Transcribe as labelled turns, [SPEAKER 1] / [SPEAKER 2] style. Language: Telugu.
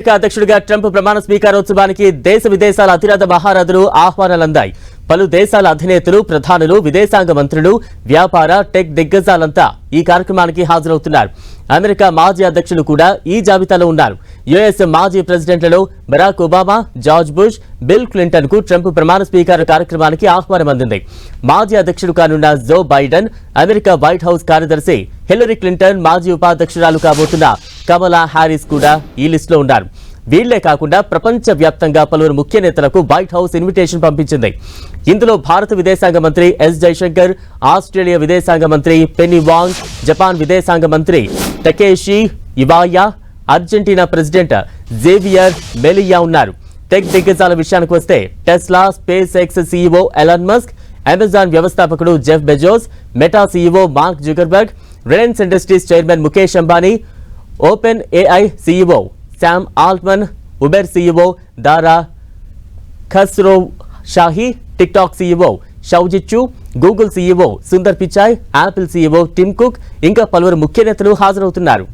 [SPEAKER 1] అమెరికా అధ్యక్షుడిగా ట్రంప్ ప్రమాణ స్వీకారోత్సవానికి దేశ విదేశాల అతిరథ మహారథులు ఆహ్వానాలందాయి. పలు దేశాల అధినేతలు ప్రధానులు విదేశాంగ మంత్రులు వ్యాపార టెక్ దిగ్గజాలంతా ఈ కార్యక్రమానికి హాజరవుతున్నారు. అమెరికా మాజీ అధ్యక్షులు కూడా ఈ జాబితాలో ఉన్నారు. యుఎస్ మాజీ ప్రెసిడెంట్లలో Barack Obama George Bush Bill క్లింటన్కు Trump ప్రమాణ స్వీకార కార్యక్రమానికి ఆహ్వానం అందింది. మాజీ అధ్యక్షుడు కానున్న Joe Biden America White House కార్యదర్శి హిల్లరీ క్లింటన్ మాజీ ఉపాధ్యక్షురాలు కాబోతున్న కమలా హ్యారిస్ కూడా ఈ లిస్టులో ఉన్నారు. వీళ్ళే కాకుండా ప్రపంచ వ్యాప్తంగా పలువురు ముఖ్య నేతలకు వైట్ హౌస్ ఇన్విటేషన్ పంపించింది. ఇందులో భారత విదేశాంగ మంత్రి ఎస్ జైశంకర్ ఆస్ట్రేలియా విదేశాంగ మంత్రి పెన్నీ వాంగ్ జపాన్ విదేశాంగ మంత్రి Takeshi Iwaya Argentina president Javier Milei ఉన్నారు. టెక్ దిగ్గజాల విషయానికి వస్తే Tesla SpaceX CEO Elon Musk Amazon వ్యవస్థాపకుడు Jeff Bezos Meta CEO Mark Zuckerberg Reliance Industries chairman Mukesh Ambani OpenAI CEO Sam Altman Uber CEO Dara Khosrowshahi TikTok CEO Shou Zi Chew Google CEO Sundar Pichai Apple CEO Tim Cook ఇంకా పలువురు ముఖ్య నేతలు హాజరవుతున్నారు.